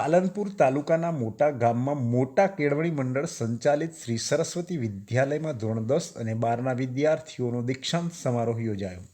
પાલનપુર તાલુકાના મોટા ગામમાં મોટા કેળવણી મંડળ સંચાલિત શ્રી સરસ્વતી વિદ્યાલયમાં ધોરણ દસ અને બારના વિદ્યાર્થીઓનો દીક્ષાંત સમારોહ યોજાયો.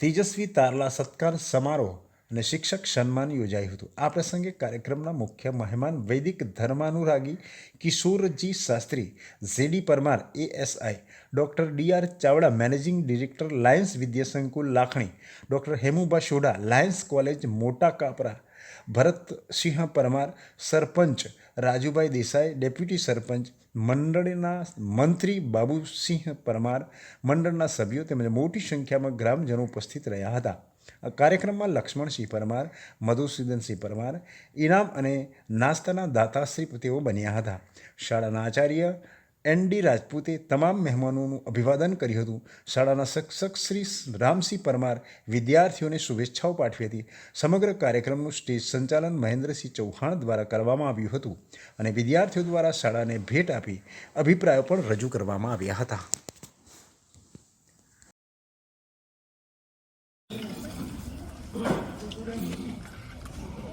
તેજસ્વી તારલા સત્કાર સમારોહ અને શિક્ષક સન્માન યોજાયું હતું. આ પ્રસંગે કાર્યક્રમના મુખ્ય મહેમાન વૈદિક ધર્માનુરાગી Kishorji Shastri, Z D Parmar, ASI, doctor D R Chavda, managing director Lions Vidyasankul Lakhani, doctor Hemuba Shoda Lions college, Mota Kapra Bharatsinh Parmar, સરપંચ રાજુભાઈ દેસાઈ, ડેપ્યુટી સરપંચ મંડળના મંત્રી બાબુસિંહ પરમાર મંડળના સભ્યો તેમજ મોટી સંખ્યામાં ગ્રામજનો ઉપસ્થિત રહ્યા હતા. આ કાર્યક્રમમાં લક્ષ્મણસિંહ પરમાર મધુસૂદનસિંહ પરમાર, ઇનામ અને નાસ્તાના દાતાશ્રી તેઓ બન્યા હતા. શાળાના આચાર્ય એન ડી રાજપૂતે તમામ મહેમાનોનું અભિવાદન કર્યું હતું. શાળાના શિક્ષક શ્રી રામસિંહ પરમાર વિદ્યાર્થીઓને શુભેચ્છાઓ પાઠવી હતી. સમગ્ર કાર્યક્રમનું સ્ટેજ સંચાલન મહેન્દ્રસિંહ ચૌહાણ દ્વારા કરવામાં આવ્યું હતું અને વિદ્યાર્થીઓ દ્વારા શાળાને ભેટ આપી અભિપ્રાયો પણ રજૂ કરવામાં આવ્યા હતા.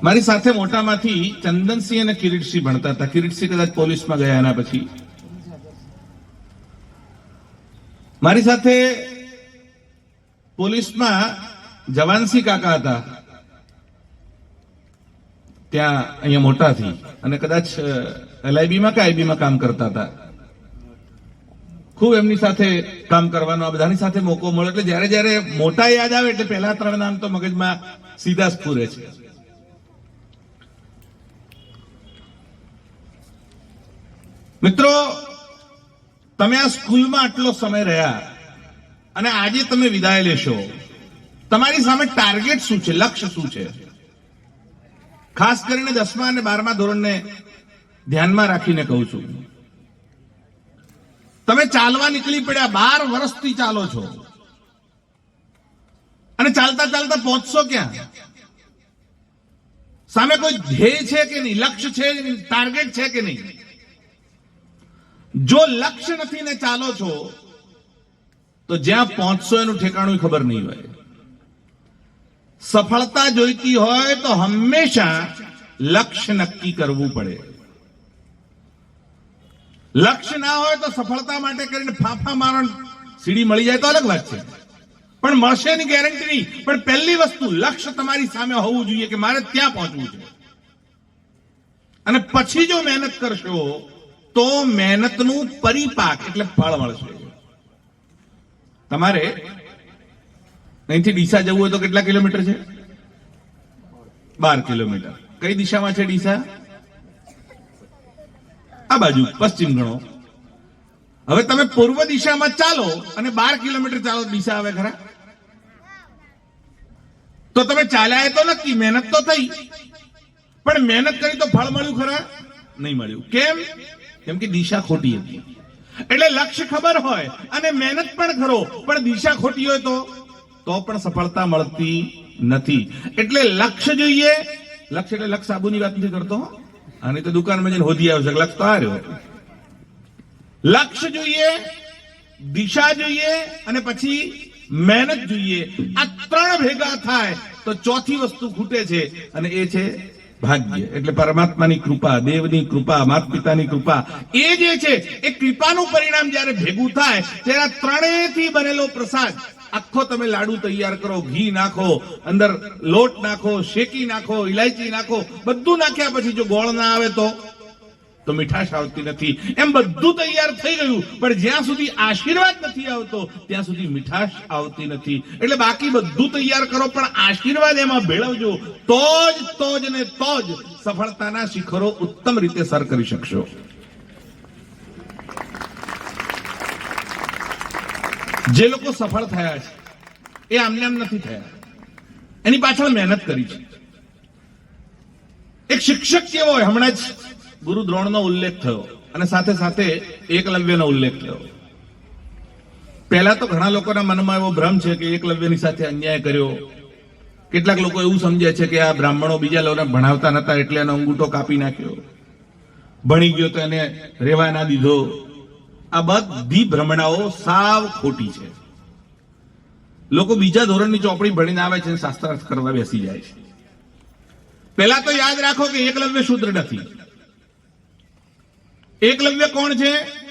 મારી સાથે મોટામાંથી ચંદનસિંહ અને કિરીટસિંહ ભણતા હતા. કિરીટસિંહ કદાચ પોલીસમાં ગયા એના પછી. મારી સાથે પોલીસમાં જવાનસિંહ કાકા હતા. ત્યાં અહીંયા મોટાથી અને કદાચ એલઆઈબીમાં કે આઈબીમાં કામ કરતા હતા. ખૂબ એમની સાથે કામ કરવાનો આ બધાની સાથે મોકો મળે એટલે જ્યારે જ્યારે મોટા યાદ આવે એટલે પહેલા ત્રણ નામ તો મગજમાં સીધા સ્ફૂરે છે. મિત્રો તમે આ સ્કૂલમાં આટલો સમય રહ્યા અને આજે તમે વિદાય લેશો, તમારી સામે ટાર્ગેટ શું છે? લક્ષ્ય શું છે? ખાસ કરીને દસમા અને બારમા ધોરણને ધ્યાનમાં રાખીને કહું છું. તમે ચાલવા નીકળી પડ્યા, બાર વર્ષથી ચાલો છો. અને ચાલતા ચાલતા પહોંચશો ક્યાં? સામે કોઈ ધ્યેય છે કે નહીં? લક્ષ્ય છે ટાર્ગેટ છે કે નહીં? જો લક્ષ્ય નથી ને ચાલો છો, તો જ્યાં પહોંચશો એનું ઠેકાણું ખબર નહીં હોય. સફળતા જોઈતી હોય તો હંમેશા લક્ષ્ય નક્કી કરવું પડે. લક્ષ્ય ના હોય તો સફળતા માટે કરીને ફાફા મારણ સીડી મળી જાય તો અલગ વાત છે. પણ મળશે એની ગેરંટી નહીં. પણ પહેલી વસ્તુ, લક્ષ્ય તમારી સામે હોવું જોઈએ કે મારે ત્યાં પહોંચવું છે. અને પછી જો મહેનત કરશો તો મહેનતનું પરિપાક, એટલે ફળ મળશે. તમારે અહીંથી ડીસા જવું હોય તો કેટલા કિલોમીટર છે? બાર કિલોમીટર. કઈ દિશામાં છે ડીસા? આ બાજુ, પશ્ચિમ ગણો. હવે તમે પૂર્વ દિશામાં ચાલો અને બાર કિલોમીટર ચાલો દિશા આવે ખરા? તો તમે ચાલ્યા તો નક્કી, મહેનત તો થઈ. પણ મહેનત કરી તો ફળ મળ્યું ખરા? નહીં મળ્યું. કેમ? કેમ કે દિશા ખોટી હતી. એટલે લક્ષ્ય ખબર હોય અને મહેનત પણ કરો પણ દિશા ખોટી હોય તો? તો પણ સફળતા મળતી નથી. એટલે લક્ષ્ય જોઈએ. લક્ષ્ય એટલે લક્ષ સાબુની વાત નથી કરતો અને તો દુકાનમાં જઈને હોધી આવશે લક્ષ તો આ લક્ષ્ય જોઈએ, દિશા જોઈએ અને પછી મહેનત જોઈએ. આ ત્રણ ભેગા થાય તો ચોથી વસ્તુ ખૂટે છે અને એ છે ભાગ્ય. એટલે પરમાત્માની કૃપા, દેવની કૃપા માતા પિતાની કૃપા. એ જે છે, એ કૃપાનું પરિણામ જ્યારે ભેગું થાય, ત્યારે ત્રણેયથી બનેલો પ્રસાદ, આખો તમે લાડુ તૈયાર કરો, ઘી નાખો, અંદર લોટ નાખો, શેકી નાખો ઇલાયચી નાખો, બધું નાખ્યા પછી જો ગોળ ના આવે તો? તો મીઠાશ આવતી નથી. એમ બધું તૈયાર થઈ ગયું, પણ જ્યાં સુધી આશીર્વાદ નથી આવતો, ત્યાં સુધી મીઠાશ આવતી નથી. એટલે બાકી બધું તૈયાર કરો, પણ આશીર્વાદ એમાં ભેળવજો. તો જ તો જ ને તો જ સફળતાના શિખરો ઉત્તમ રીતે સર કરી શકશો. જે લોકો સફળ થયા છે, એ આમને આમ નથી થયા. એની પાછળ મહેનત કરી છે. એક શિક્ષક કેવો હોય, હમણાં જ ગુરુ દ્રોણનો ઉલ્લેખ થયો અને સાથે સાથે એકલવ્યનો ઉલ્લેખ થયો. પહેલા તો ઘણા લોકોના મનમાં એવો ભ્રમ છે કે એકલવ્યની સાથે અન્યાય કર્યો. કેટલાક લોકો એવું સમજે છે કે આ બ્રાહ્મણો બીજા લોકોને ભણાવતા નતા એટલે એનો અંગૂઠો કાપી નાખ્યો. ભણી ગયો તો એને રેવા ના દીધો. આ બધી ભ્રમણાઓ સાવ ખોટી છે. લોકો બીજા ધોરણની ચોપડી ભણીને આવે છે શાસ્ત્રાર્થ કરવા બેસી જાય છે. પહેલા તો યાદ રાખો કે એકલવ્ય શૂદ્ર નથી. એકલવ્ય કોણ છે?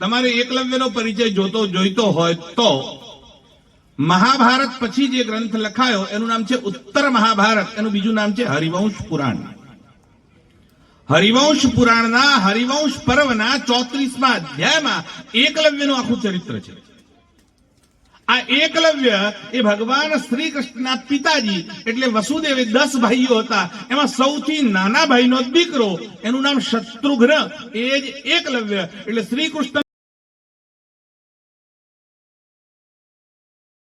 તમારે એકલવ્યનો પરિચય જોતો જોઈતો હોય તો મહાભારત પછી જે ગ્રંથ લખાયો, એનું નામ છે ઉત્તર મહાભારત, એનું બીજું નામ છે હરિવંશ પુરાણ. હરિવંશ પુરાણના હરિવંશ પર્વના ચોત્રીસમાં અધ્યાયમાં એકલવ્યનું આખું ચરિત્ર છે. આ એકલવ્ય એ ભગવાન શ્રી કૃષ્ણના પિતાજી એટલે વસુદેવે દસ ભાઈઓ હતા. એમાં સૌથી નાના ભાઈનો દીકરો, એનું નામ શત્રુઘ્ન, એ જ એકલવ્ય. એટલે શ્રી કૃષ્ણ